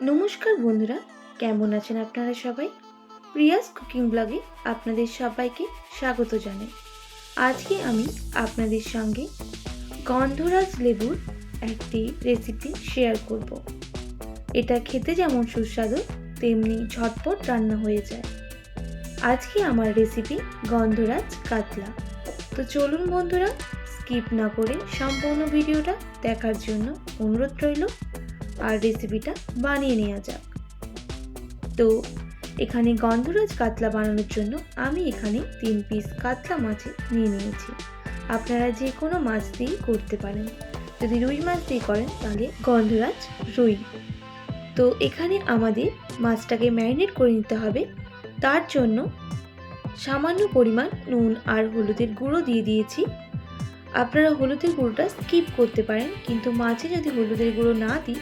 নমস্কার বন্ধুরা, কেমন আছেন আপনারা সবাই? প্রিয়াস কুকিং ব্লগে আপনাদের সবাইকে স্বাগত জানাই। আজকে আমি আপনাদের সঙ্গে গন্ধরাজ লেবুর একটি রেসিপি শেয়ার করব। এটা খেতে যেমন সুস্বাদু, তেমনি ঝটপট রান্না হয়ে যায়। আজকে আমার রেসিপি গন্ধরাজ কাতলা। তো চলুন বন্ধুরা স্কিপ না করে সম্পূর্ণ ভিডিওটা দেখার জন্য অনুরোধ রইল। আর রেসিপিটা বানিয়ে নেওয়া যাক। তো, এখানে গন্ধরাজ কাতলা বানানোর জন্য আমি এখানে তিন পিস কাতলা মাছে নিয়ে নিয়েছি। আপনারা যে কোনো মাছ দিয়েই করতে পারেন। যদি রুই মাছ দিয়ে করেন, তাহলে গন্ধরাজ রুই। তো, এখানে আমাদের মাছটাকে ম্যারিনেট করে নিতে হবে। তার জন্য সামান্য পরিমাণ নুন আর হলুদের গুঁড়ো দিয়ে দিয়েছি। আপনারা হলুদের গুঁড়োটা স্কিপ করতে পারেন, কিন্তু মাছে যদি হলুদের গুঁড়ো না দিই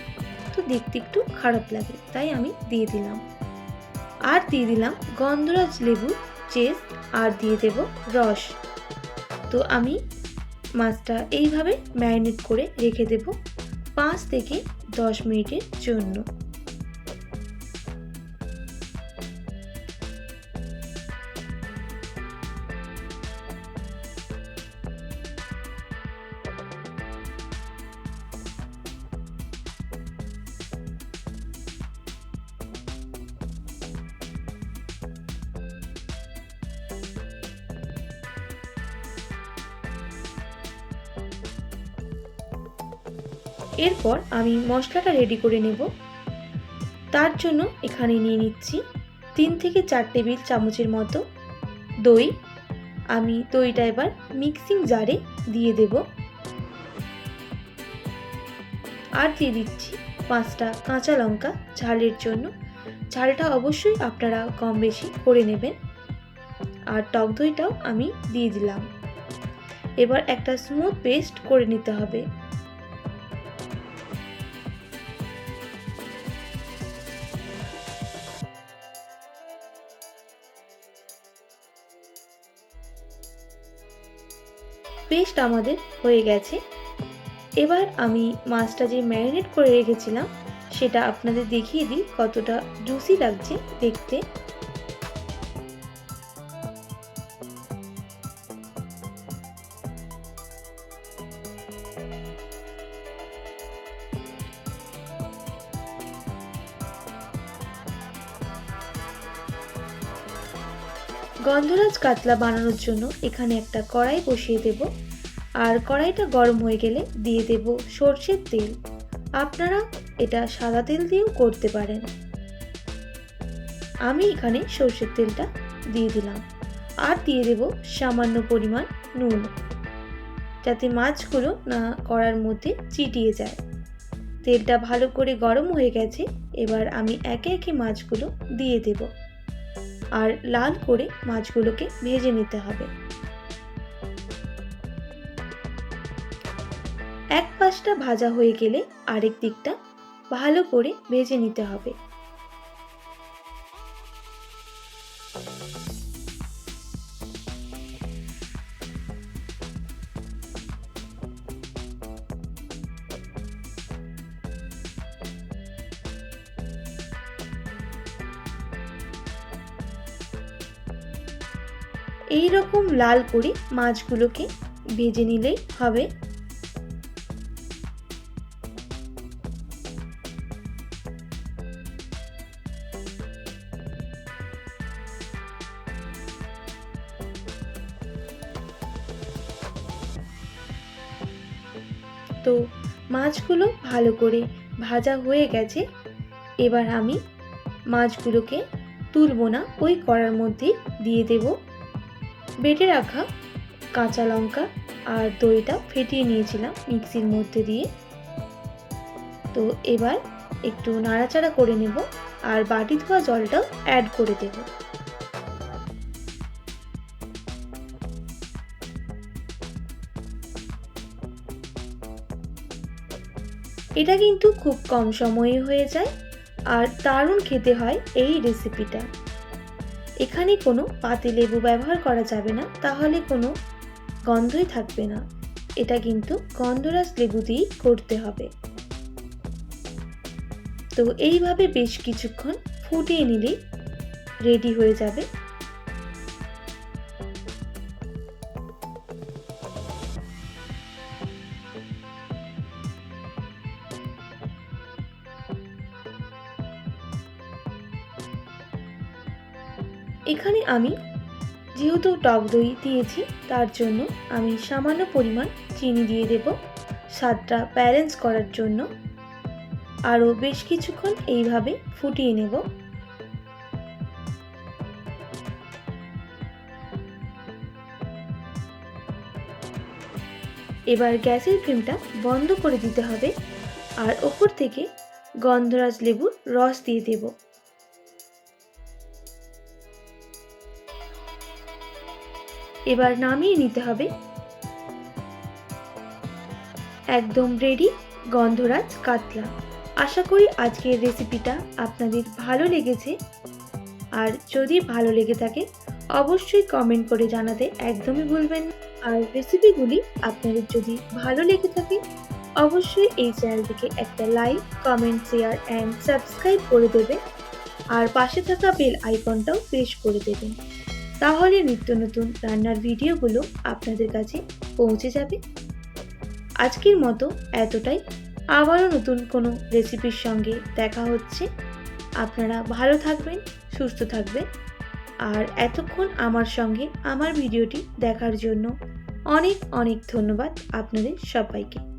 তো দেখতে একটু খারাপ লাগে, তাই আমি দিয়ে দিলাম। আর দিয়ে দিলাম গন্ধরাজ লেবু, চেস, আর দিয়ে দেব রস। তো আমি মাছটা এইভাবে ম্যারিনেট করে রেখে দেব পাঁচ থেকে দশ মিনিটের জন্য। এরপর আমি মশলাটা রেডি করে নেব। তার জন্য এখানে নিয়ে নিচ্ছি তিন থেকে চার টেবিল চামচের মতো দই। আমি দইটা এবার মিক্সিং জারে দিয়ে দেব। আর দিয়ে দিচ্ছি পাঁচটা কাঁচা লঙ্কা ঝালের জন্য। ঝালটা অবশ্যই আপনারা কম বেশি করে নেবেন। আর টক দইটাও আমি দিয়ে দিলাম। এবার একটা স্মুথ পেস্ট করে নিতে হবে। পেস্ট আমাদের হয়ে গেছে। এবার আমি মাছটা যে ম্যারিনেট করে রেখেছিলাম, সেটা আপনাদের দেখিয়ে দিই কতটা জুসি লাগছে দেখতে। গন্ধরাজ কাতলা বানানোর জন্য এখানে একটা কড়াই বসিয়ে দেব। আর কড়াইটা গরম হয়ে গেলে দিয়ে দেব সর্ষের তেল। আপনারা এটা সাদা তেল দিয়েও করতে পারেন। আমি এখানে সর্ষের তেলটা দিয়ে দিলাম। আর দিয়ে দেব সামান্য পরিমাণ নুন। যাতে মাছগুলো না কড়ার মধ্যে চিটিয়ে যায়। তেলটা ভালো করে গরম হয়ে গেছে। এবার আমি একে একে মাছগুলো দিয়ে দেবো। আর লাল করে মাছগুলোকে ভেজে নিতে হবে। এক পাশটা ভাজা হয়ে গেলে আরেক দিকটা ভালো করে ভেজে নিতে হবে। এই রকম লাল করে মাছগুলোকে ভেজে নিলেই হবে। তো মাছগুলো ভালো করে ভাজা হয়ে গেছে। এবার আমি মাছগুলোকে তুলবো না, ওই কড়ার মধ্যে দিয়ে দেবো। বেটে রাখা কাঁচা লঙ্কা আর দইটা ফেটিয়ে নিয়েছিলাম মিক্সির মধ্যে দিয়ে। তো এবার একটু নাড়াচাড়া করে নেব আর বাটি ধোয়া জলটাও অ্যাড করে দেব। এটা কিন্তু খুব কম সময়ে হয়ে যায় আর দারুণ খেতে হয় এই রেসিপিটা এখানে কোনো পাতি লেবু ব্যবহার করা যাবে না, তাহলে কোনো গন্ধই থাকবে না। এটা কিন্তু গন্ধরাজ লেবু দিয়েই করতে হবে। তো এইভাবে বেশ কিছুক্ষণ ফুটিয়ে নিলেই রেডি হয়ে যাবে এখানে আমি যেহেতু টক দই দিয়েছি, তার জন্য আমি সামান্য পরিমাণ চিনি দিয়ে দেব। স্বাদটা ব্যালেন্স করার জন্য আরও বেশ কিছুক্ষণ এইভাবে ফুটিয়ে নেব। এবার গ্যাসের ফ্লেমটা বন্ধ করে দিতে হবে আর ওপর থেকে গন্ধরাজ লেবুর রস দিয়ে দেবো। এবার নামিয়ে নিতে হবে। একদম রেডি গন্ধরাজ কাতলা। আশা করি আজকের রেসিপিটা আপনাদের ভালো লেগেছে। আর যদি ভালো লেগে থাকে, অবশ্যই কমেন্ট করে জানাতে একদমই ভুলবেন আর রেসিপিগুলি আপনাদের যদি ভালো লেগে থাকে, অবশ্যই এই চ্যানেলটিকে একটা like comment share and subscribe করে দেবেন। আর পাশে থাকা বেল আইকনটাও প্রেস করে দেবেন। তাহলে নিত্য নতুন রান্নার ভিডিওগুলো আপনাদের কাছে পৌঁছে যাবে। আজকের মতো এতটাই। আবারও নতুন কোনো রেসিপির সঙ্গে দেখা হচ্ছে। আপনারা ভালো থাকবেন, সুস্থ থাকবেন। আর এতক্ষণ আমার সঙ্গে আমার ভিডিওটি দেখার জন্য অনেক অনেক ধন্যবাদ আপনাদের সবাইকে।